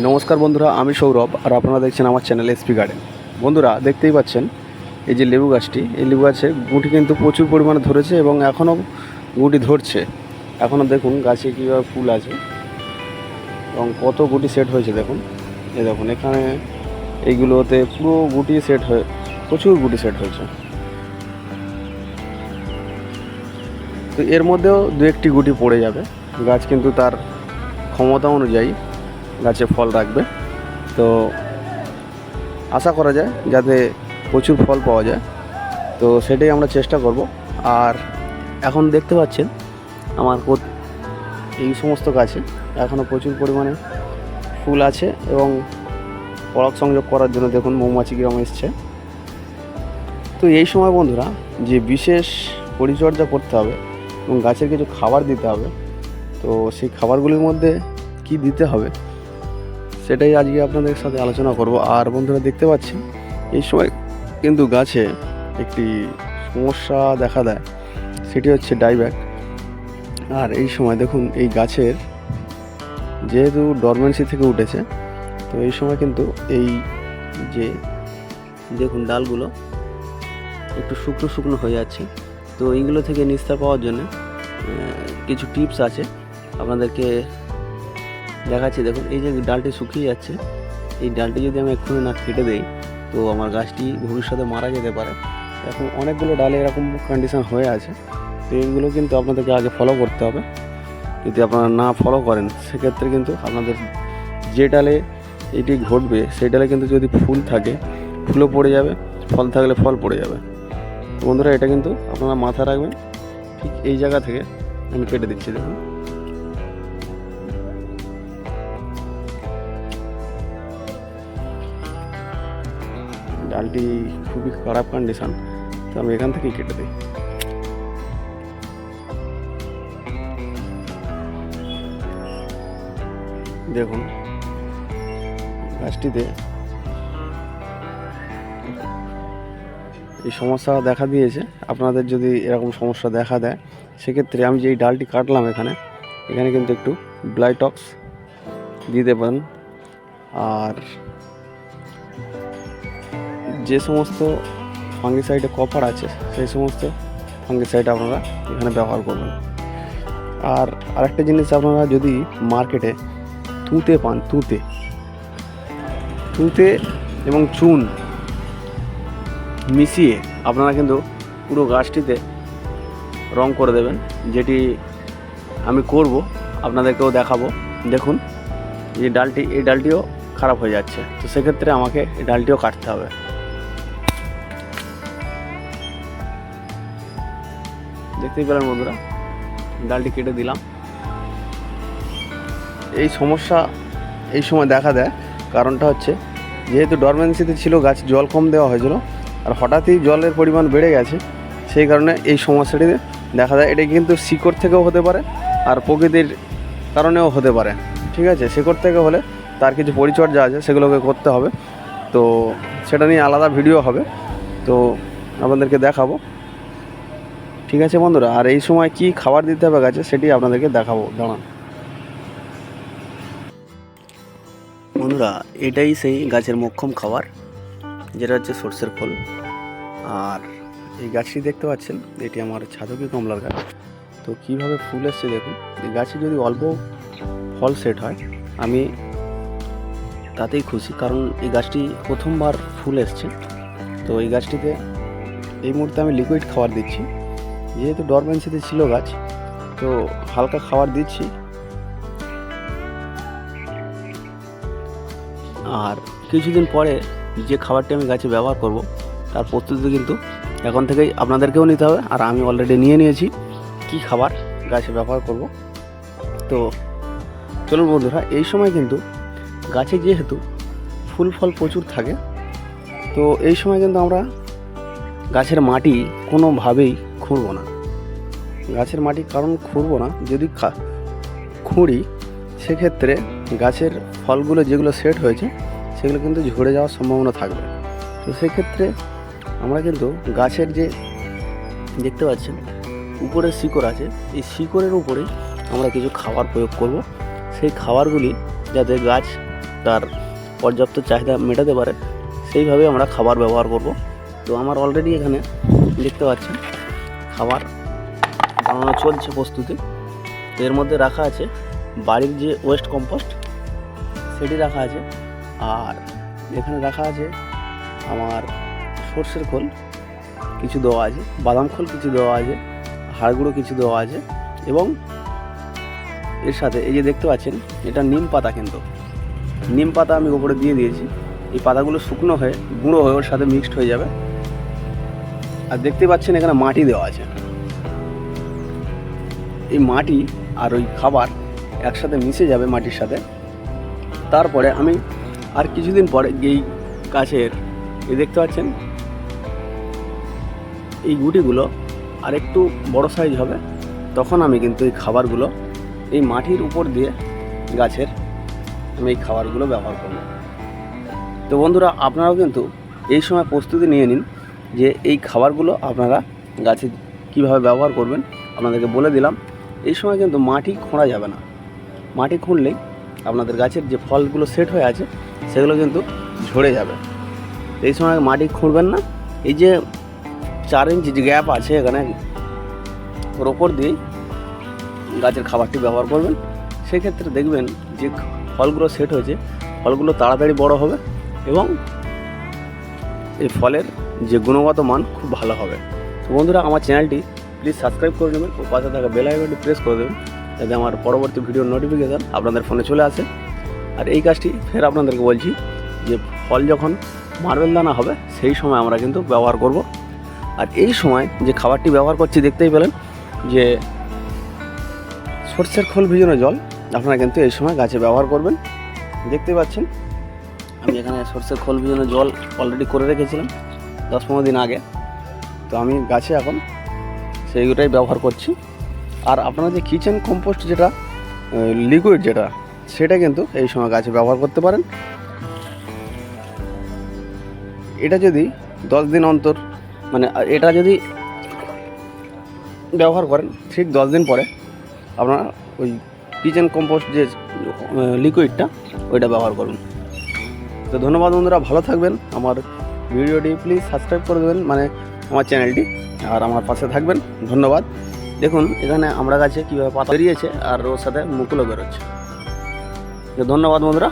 নমস্কার বন্ধুরা, আমি সৌরভ আর আপনারা দেখছেন আমার চ্যানেল এসপি গার্ডেন বন্ধুরা, দেখতেই পাচ্ছেন এই যে লেবু গাছটি। এই লেবু গাছে গুটি কিন্তু প্রচুর পরিমাণে ধরেছে এবং এখনও গুটি ধরছে। এখনও দেখুন গাছে কীভাবে ফুল আছে এবং কত গুটি সেট হয়েছে দেখুন। এ দেখুন, এখানে এইগুলোতে পুরো গুটি সেট হয়ে, প্রচুর গুটি সেট হয়েছে। তো এর মধ্যেও দু একটি গুটি পড়ে যাবে। গাছ কিন্তু তার ক্ষমতা অনুযায়ী গাছে ফল রাখবে। তো আশা করা যায় যাতে প্রচুর ফল পাওয়া যায়। তো সেটাই আমরা চেষ্টা করব। আর এখন দেখতে পাচ্ছেন আমার এই সমস্ত গাছে এখনও প্রচুর পরিমাণে ফুল আছে এবং পরাগ সংযোগ করার জন্য দেখুন মৌমাছি গ্রাম এসছে। তো এই সময় বন্ধুরা যে বিশেষ পরিচর্যা করতে হবে এবং গাছের কিছু খাবার দিতে হবে, তো সেই খাবারগুলির মধ্যে কি দিতে হবে সেটাই আজকে আপনাদের সাথে আলোচনা করব। আর বন্ধুরা দেখতে পাচ্ছি এই সময় কিন্তু গাছে একটি সমস্যা দেখা দেয়, সেটি হচ্ছে ডাইব্যাক। আর এই সময় দেখুন, এই গাছের যেহেতু ডরমেন্সি থেকে উঠেছে, তো এই সময় কিন্তু এই যে দেখুন ডালগুলো একটু শুকনো শুকনো হয়ে যাচ্ছে। তো এইগুলো থেকে নিস্তার পাওয়ার জন্য কিছু টিপস আছে। আপনাদেরকে দেখাচ্ছি, দেখুন, এই যে ডালটি শুকিয়ে যাচ্ছে, এই ডালটি যদি আমি এক্ষুনি না কেটে দেই, তো আমার গাছটি ভবিষ্যতে মারা যেতে পারে। এখন অনেকগুলো ডালে এরকম কন্ডিশন হয়ে আছে, তো এইগুলো কিন্তু আপনাদেরকে আগে ফলো করতে হবে। যদি আপনারা না ফলো করেন, সেক্ষেত্রে কিন্তু আপনাদের যে ডালে এটি ঘটবে, সেই ডালে কিন্তু যদি ফুল থাকে, ফুলও পড়ে যাবে, ফল থাকলে ফল পড়ে যাবে। তো বন্ধুরা, এটা কিন্তু আপনারা মাথা রাখবেন, ঠিক এই জায়গা থেকে আমি কেটে দিচ্ছি, দেখুন। ডালটি খুবই খারাপ কন্ডিশন তো আমি এখান থেকেই কেটে দিই। দেখুন, গাছটিতে এই সমস্যা দেখা দিয়েছে। আপনাদের যদি এরকম সমস্যা দেখা দেয়, সেক্ষেত্রে আমি যে এই ডালটি কাটলাম এখানে এখানে কিন্তু একটু ব্লাইটক্স দিতে পারেন। আর যে সমস্ত ফাঙ্গিসাইডে কপার আছে, সেই সমস্ত ফাঙ্গিসাইড আপনারা এখানে ব্যবহার করবেন। আর আরেকটা জিনিস আপনারা যদি মার্কেটে তুঁতে পান, তুঁতে তুঁতে এবং চুন মিশিয়ে আপনারা কিন্তু পুরো গাছটিতে রং করে দেবেন, যেটি আমি করব, আপনাদেরকেও দেখাবো। দেখুন, এই ডালটি, এই ডালটিও খারাপ হয়ে যাচ্ছে। তো সেক্ষেত্রে আমাকে এই ডালটিও কাটতে হবে। দেখতেই পেলেন বন্ধুরা, ডালটি কেটে দিলাম। এই সমস্যা এই সময় দেখা দেয়, কারণটা হচ্ছে যেহেতু ডরমেন্সিতে ছিল, গাছ জল কম দেওয়া হয়েছিল, আর হঠাৎই জলের পরিমাণ বেড়ে গেছে, সেই কারণে এই সমস্যাটি দেখা যায় এটা কিন্তু শিকড় থেকেও হতে পারে, আর প্রকৃতির কারণেও হতে পারে, ঠিক আছে? শিকড় থেকে হলে তার কিছু পরিচর্যা আছে, সেগুলোকে করতে হবে। তো সেটা নিয়ে আলাদা ভিডিও হবে। তো আপনাদেরকে দেখাবো। ঠিক আছে বন্ধুরা, আর এই সময় কি খাবার দিতে হবে গাছে সেটি আপনাদেরকে দেখাবো, দাঁড়ান। বন্ধুরা, এটাই সেই গাছের মোক্ষম খাবার, যেটা হচ্ছে সর্ষের ফল। আর এই গাছটি দেখতে পাচ্ছেন, এটি আমার ছাদকি কমলার গাছ। তো কীভাবে ফুল এসছে দেখুন, এই গাছে যদি অল্প ফল সেট হয়, আমি তাতেই খুশি, কারণ এই গাছটি প্রথমবার ফুল এসছে। তো এই গাছটিতে এই মুহূর্তে আমি লিকুইড খাবার দিচ্ছি। যেহেতু ডরমেন্সিতে ছিল গাছ, তো হালকা খাবার দিচ্ছি। আর কিছুদিন পরে যে খাবারটি আমি গাছে ব্যবহার করব, তার প্রস্তুতি কিন্তু এখন থেকেই আপনাদেরকেও নিতে হবে। আর আমি অলরেডি নিয়ে নিয়েছি কি খাবার গাছে ব্যবহার করব। তো চলুন বন্ধুরা, এই সময় কিন্তু গাছে যেহেতু ফুল ফল প্রচুর থাকে, তো এই সময় কিন্তু আমরা গাছের মাটি কোনোভাবেই খুঁড়ব না। গাছের মাটি কারণ খুঁড়ব না। যদি খুঁড়ি, সেক্ষেত্রে গাছের ফলগুলো যেগুলো সেট হয়েছে, সেগুলো কিন্তু ঝরে যাওয়ার সম্ভাবনা থাকবে। তো সেক্ষেত্রে আমরা কিন্তু গাছের যে, দেখতে পাচ্ছেন, উপরে শিকড় আছে। এই শিকড়ের উপরেই আমরা কিছু খাবার প্রয়োগ করব। সেই খাবারগুলি যাতে গাছ তার পর্যাপ্ত চাহিদা মেটাতে পারে, সেইভাবে আমরা খাবার ব্যবহার করব। তো আমার অলরেডি এখানে দেখতে পাচ্ছেন খাবার বানানো চলছে প্রস্তুতি। এর মধ্যে রাখা আছে বাড়ির যে ওয়েস্ট কম্পোস্ট সেটি রাখা আছে। আর এখানে রাখা আছে আমার সর্ষের খোল, কিছু দেওয়া আছে, বাদাম খোল কিছু দেওয়া আছে, হাড় গুঁড়ো কিছু দেওয়া আছে এবং এর সাথে এই যে দেখতে পাচ্ছেন, এটা নিম পাতা কিন্তু। নিম পাতা আমি ওপরে দিয়ে দিয়েছি। এই পাতাগুলো শুকনো হয়ে, গুঁড়ো হয়ে ওর সাথে মিক্সড হয়ে যাবে। আর দেখতে পাচ্ছেন এখানে মাটি দেওয়া আছে। এই মাটি আর ওই খাবার একসাথে মিশে যাবে মাটির সাথে। তারপরে আমি আর কিছুদিন পরে এই গাছের এই দেখতে পাচ্ছেন, এই গুটিগুলো আর একটু বড় সাইজ হবে, তখন আমি কিন্তু এই খাবারগুলো, এই মাটির উপর দিয়ে গাছের আমি এই খাবারগুলো ব্যবহার করব। তো বন্ধুরা, আপনারাও কিন্তু এই সময় প্রস্তুতি নিয়ে নিন। যে এই খাবারগুলো আপনারা গাছে কীভাবে ব্যবহার করবেন আপনাদেরকে বলে দিলাম। এই সময় কিন্তু মাটি খোঁড়া যাবে না। মাটি খুঁড়লেই আপনাদের গাছের যে ফলগুলো সেট হয়ে আছে, সেগুলো কিন্তু ঝরে যাবে। এই সময় মাটি খুঁড়বেন না। এই যে চার ইঞ্চি যে গ্যাপ আছে এখানে, ওর ওপর দিয়েই গাছের খাবারটি ব্যবহার করবেন। সেক্ষেত্রে দেখবেন যে ফলগুলো সেট হয়েছে, ফলগুলো তাড়াতাড়ি বড় হবে এবং এই ফলের যে গুণগত মান খুব ভালো হবে। তো বন্ধুরা, আমার চ্যানেলটি প্লিজ সাবস্ক্রাইব করে নেবেন ও পাশে থাকা বেল আইকনটি প্রেস করে দেবেন, যাতে আমার পরবর্তী ভিডিওর নোটিফিকেশান আপনাদের ফোনে চলে আসে। আর এই কাজটি ফের আপনাদেরকে বলছি যে, ফল যখন মার্বেল দানা হবে, সেই সময় আমরা কিন্তু ব্যবহার করব। আর এই সময় যে খাবারটি ব্যবহার করছি, দেখতেই পেলেন যে, সর্ষের খোল ভিজানো জল আপনারা কিন্তু এই সময় গাছে ব্যবহার করবেন। দেখতে পাচ্ছেন আমি এখানে সর্ষের খোল ভিজানো জল অলরেডি করে রেখেছিলাম দশ পনেরো দিন আগে। তো আমি গাছে এখন সেইগুলোই ব্যবহার করছি। আর আপনারা যে কিচেন কম্পোস্ট যেটা লিকুইড যেটা, সেটা কিন্তু এই সময় গাছে ব্যবহার করতে পারেন। এটা যদি দশ দিন অন্তর মানে এটা যদি ব্যবহার করেন, ঠিক দশ দিন পরে আপনারা ওই কিচেন কম্পোস্ট যে লিকুইডটা ওইটা ব্যবহার করুন। তো ধন্যবাদ বন্ধুরা, ভালো থাকবেন। আমার ভিডিওটি প্লিজ সাবস্ক্রাইব করে দেবেন মানে আমার চ্যানেলটি, আর আমার পাশে থাকবেন। ধন্যবাদ। দেখুন, এখানে আমরা গাছে কীভাবে পাতা বেরিয়েছে, আর ওর সাথে মুকুলও বেরোচ্ছে। ধন্যবাদ বন্ধুরা।